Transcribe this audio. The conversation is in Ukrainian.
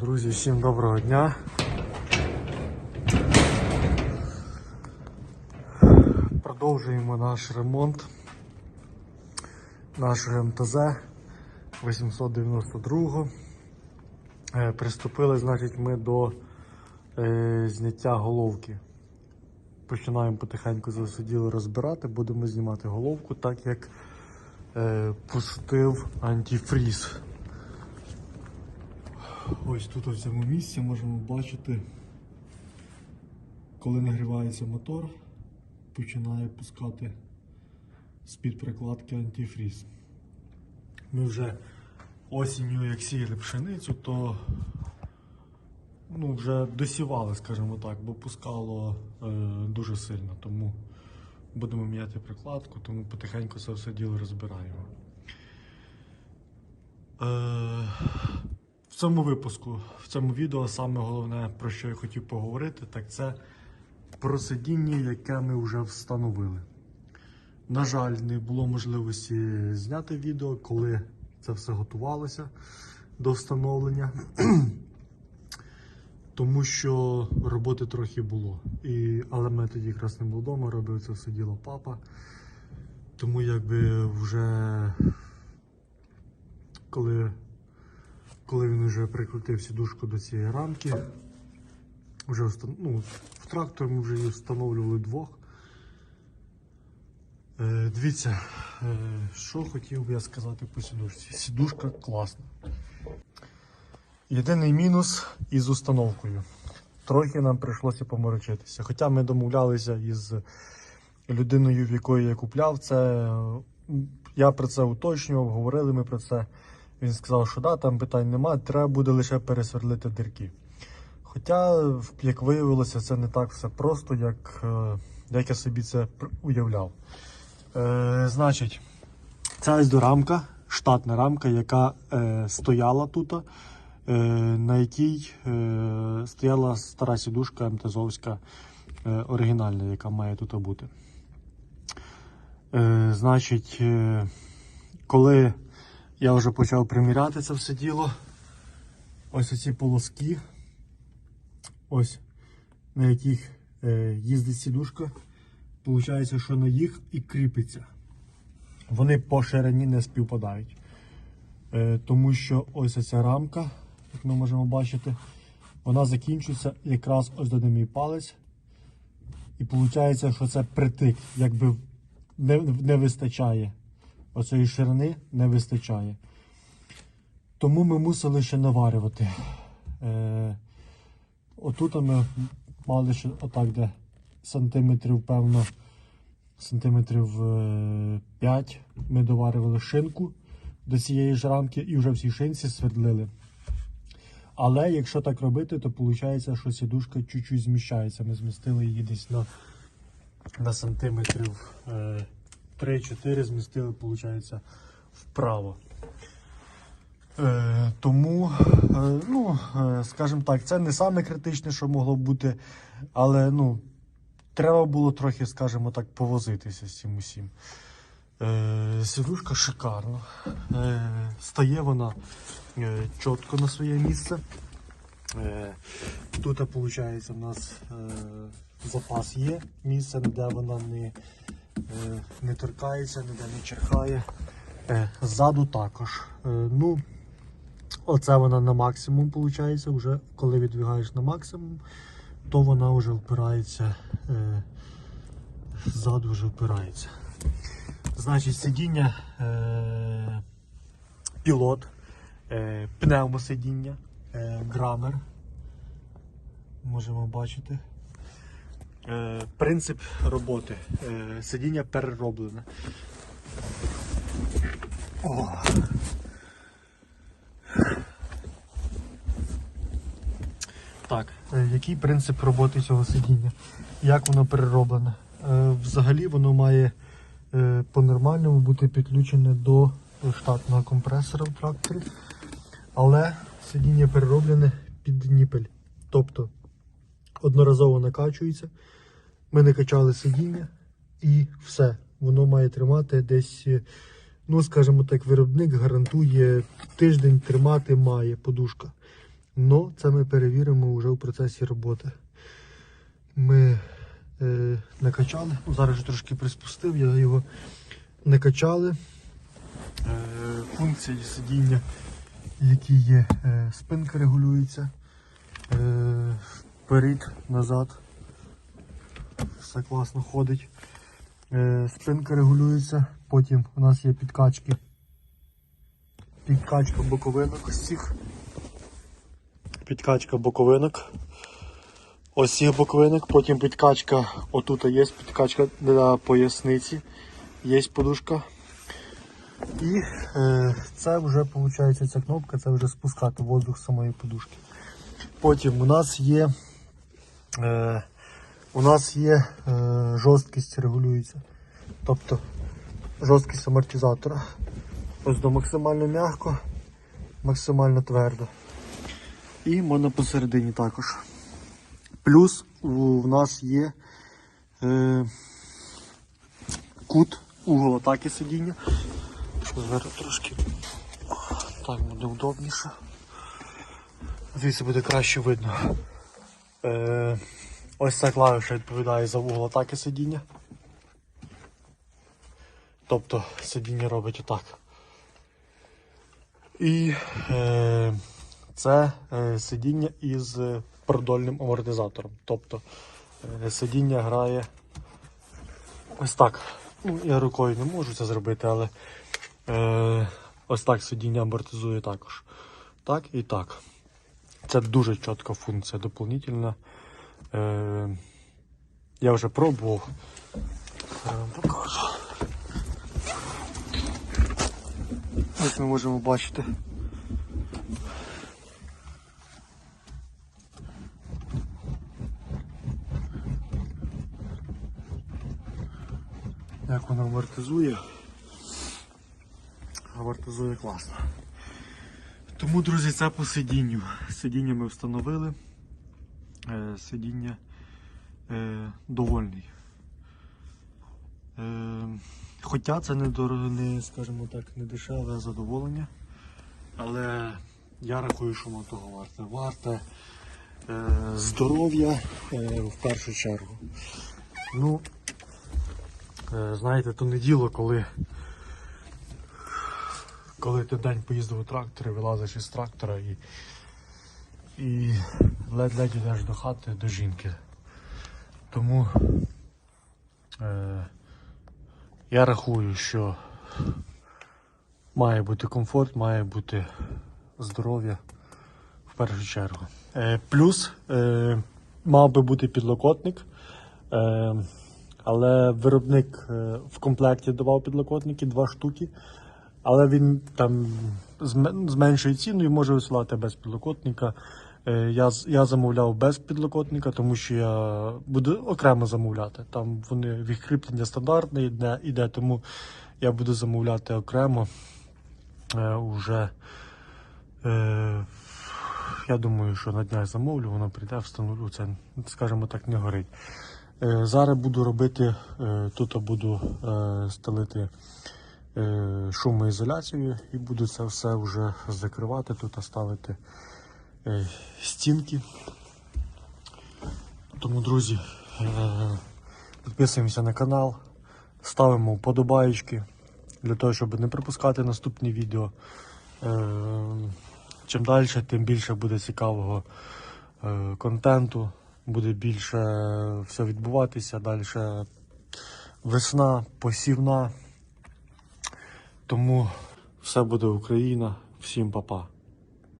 Друзі, всім доброго дня. Продовжуємо наш ремонт нашого МТЗ 892. Е, Приступили, значить, ми до е, зняття головки. Починаємо потихеньку засиділи розбирати, будемо знімати головку, так як е, пустив антифріз. Ось тут у цьому місці можемо бачити, коли нагрівається мотор, починає пускати з-під прикладки антифріз. Ми вже осінню, як сіяли пшеницю, то ну, вже досівали, скажімо так, бо пускало е, дуже сильно. Тому будемо міняти прикладку, тому потихеньку це все діло розбираємо. Е, в цьому випуску, в цьому відео, саме головне, про що я хотів поговорити, так це про сидіння, яке ми вже встановили. На жаль, не було можливості зняти відео, коли це все готувалося до встановлення. Тому що роботи трохи було. І, але ми тоді якраз не було вдома, робив це все діло папа. Тому якби вже коли коли він вже прикрутив сідушку до цієї рамки, вже ну, в трактор ми вже її встановлювали двох. Е, дивіться, е, що хотів би я сказати по сідушці. Сідушка класна. Єдиний мінус із установкою. Трохи нам прийшлося поморочитися. Хоча ми домовлялися із людиною, в якої я купляв це. Я про це уточнював, говорили ми про це. Він сказав, що да, там питань немає, треба буде лише пересверлити дирки. Хоча, як виявилося, це не так все просто, як, е, як я собі це уявляв. Е, значить, це ось до рамка, штатна рамка, яка е, стояла тут, е, на якій е, стояла стара сідушка МТЗовська е, оригінальна, яка має тут бути. Е, значить, е, коли я вже почав приміряти це все діло, ось оці полоски, ось на яких е, їздить сідушка, Получається, що на їх і кріпиться. Вони по ширині не співпадають. Е, тому що ось ця рамка, як ми можемо бачити, вона закінчується якраз ось до мій палець. І виходить, що це притик, якби не, не вистачає. Оцієї ширини не вистачає. Тому ми мусили ще наварювати. Е, отут ми мали ще отак, де сантиметрів, певно, сантиметрів е, 5 ми доварювали шинку до цієї ж рамки і вже в цій шинці свердлили. Але якщо так робити, то виходить, що сідушка чуть-чуть зміщається. Ми змістили її десь на, на сантиметрів е, 3-4, змістили, виходить, вправо. Е, тому, е, ну, е, скажімо так, це не саме критичне, що могло бути, але ну, треба було трохи, скажімо так, повозитися з цим усім. Е, сідушка шикарна. Е, стає вона е, чітко на своє місце. Е, тут, виходить, у нас е, запас є, місце, де вона не, не торкається, ніде не черхає. Е, ззаду також. Е, ну, Оце вона на максимум виходить, вже коли відвігаєш на максимум, то вона вже впирається, е, ззаду вже впирається. Значить, сидіння е, пілот, е, пневмосидіння, е, грамер. Можемо бачити. Е, принцип роботи. Е, сидіння перероблене. О. Так, е, який принцип роботи цього сидіння? Як воно перероблене? Взагалі воно має по-нормальному бути підключене до штатного компресора в тракторі, але сидіння перероблене під ніпель. Тобто одноразово накачується. Ми не качали сидіння і все. Воно має тримати десь, е, ну скажімо так, виробник гарантує тиждень тримати має подушка. Но це ми перевіримо вже в процесі роботи. Ми е, накачали, ну, зараз трошки приспустив, я його не качали. Е, функції сидіння, які є, е, спинка регулюється. Е, вперед, назад. Все класно ходить. Е, спинка регулюється, потім у нас є підкачки. Підкачка боковинок ось цих. Підкачка боковинок. Ось цих боковинок, потім підкачка, отут є підкачка для поясниці, є подушка. І е, це вже виходить ця кнопка, це вже спускати воздух з самої подушки. Потім у нас є е, у нас є е, жорсткість регулюється. Тобто жорсткість амортизатора. Ось до максимально м'яко, максимально твердо. І можна посередині також. Плюс у, нас є е, кут угол атаки сидіння. Зараз трошки так буде удобніше. Звідси буде краще видно. Е, ось ця клавіша відповідає за угол атаки сидіння. Тобто сидіння робить отак. І е, це е, сидіння із продольним амортизатором. Тобто сидіння грає ось так. Ну, я рукою не можу це зробити, але ось так сидіння амортизує також. Так і так. Це дуже чітка функція доповнительна. Е, я вже пробував. Я вам покажу. Ось ми можемо бачити. Як воно амортизує. Амортизує класно. Тому, друзі, це по сидінню. Сидіння ми встановили. Е, Сидіння е, довольний. Е, Хоча це не, не, скажімо так, не дешеве задоволення. Але я рахую, що воно того варте. Варте е, здоров'я е, в першу чергу. Ну, е, знаєте, то не діло, коли, коли ти день поїздив у тракторі, вилазиш із трактора і, і ледь-ледь йдеш до хати, до жінки. Тому е, я рахую, що має бути комфорт, має бути здоров'я в першу чергу. Е, плюс е, мав би бути підлокотник, е, але виробник е, в комплекті давав підлокотники, два штуки. Але він там з ме- з меншою ціною може висилати без підлокотника. Е, Я, я замовляв без підлокотника, тому що я буду окремо замовляти. Там вони відкріплення стандартне йде, іде, тому я буду замовляти окремо. Е, уже, е, я думаю, що на днях замовлю, воно прийде, встановлю. Це, скажімо так, не горить. Е, зараз буду робити, е, тут буду е, стелити шумоізоляцію і буду це все вже закривати, тут ставити е, стінки. Тому, друзі, е, підписуємося на канал, ставимо вподобаєчки для того, щоб не пропускати наступні відео. Е, чим далі, тим більше буде цікавого е, контенту, буде більше все відбуватися. Далі весна, посівна. Тому все буде Україна. Всім па-па.